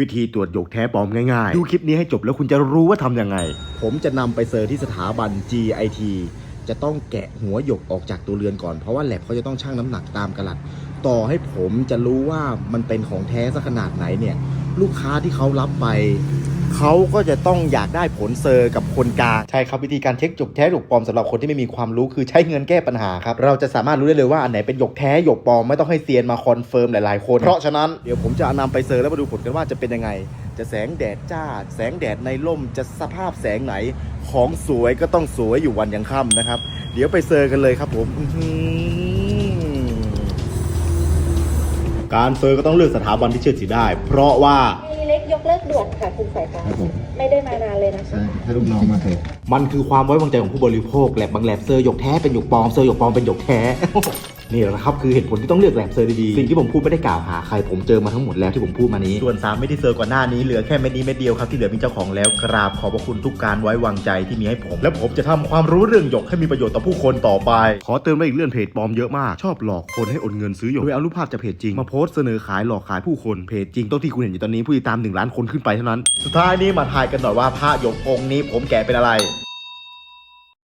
วิธีตรวจหยกแท้ปลอมง่ายๆ ดูคลิปนี้ให้จบแล้วคุณจะรู้ว่าทำยังไง ผมจะนำไปเซอร์ที่สถาบัน GIT จะต้องแกะหัวหยกออกจากตัวเรือนก่อน เพราะว่าแลบเขาจะต้องชั่งน้ำหนักตามกระลัด ต่อให้ผมจะรู้ว่ามันเป็นของแท้สักขนาดไหนเนี่ย ลูกค้าที่เขารับไป เขาก็จะต้องอยากได้ผลเซอร์กับคนกลางใช่ครับวิธีการเช็คหยกแท้หยกปลอมสำหรับคนที่ไม่มีความรู้คือใช้เงินแก้ปัญหาครับเราจะสามารถรู้ได้เลยว่าอันไหนเป็นหยกแท้หยกปลอมไม่ต้องให้เซียนมาคอนเฟิร์มหลายๆคน เพราะฉะนั้นเดี๋ยวผมจะนำไปเซอร์แล้วมาดูผลกันว่าจะเป็นยังไง จะแสงแดดจ้า แสงแดดในร่มจะสภาพแสงไหนของสวยก็ต้องสวยอยู่วันยังค่ำนะครับ เดี๋ยวไปเซอร์กันเลยครับผมการเซอร์ก็ต้องเลือกสถาบันที่เชื่อถือได้ เพราะว่า ยกเลิกด่วนค่ะคุณสายฟ้าครับผมไม่ได้มานานเลยนะคะ ใช่ถ้าลูกน้องมาเถอะ มันคือความไว้วางใจของผู้บริโภคแลบบางแลบเซอร์หยกแท้เป็นหยกปลอมเซอร์หยกปลอมเป็นหยกแท้ นี่แหละครับคือเหตุผลที่ต้องเลือกแลบเซอร์ดีๆสิ่งที่ผมพูดไม่ได้กล่าวหาใครผมเจอมาทั้งหมดแล้วที่ผมพูดมานี้ส่วน3ไม่ที่เซอร์ก่อนหน้านี้เหลือแค่เม็ดนี้เม็ดเดียวครับที่เหลือมีเจ้าของแล้วกราบขอบพระคุณทุกการไว้วางใจที่มีให้ผม และผมจะทำความรู้เรื่องหยกให้มีประโยชน์ต่อผู้คนต่อไป ขอเติมไว้อีกเรื่องเพจปลอมเยอะมาก ชอบหลอกคนให้โอนเงินซื้อหยกโดยเอารูปภาพจากเพจจริงมาโพสต์เสนอขายหลอกขายผู้คนเพจจริงต้องที่คุณเห็นอยู่ตอนนี้ผู้ติดตาม1 ล้านคนขึ้นไปเท่านั้น สุดท้ายนี้มาทายกันหน่อยว่าพระหยกองค์นี้ผมแกะเป็นอะไร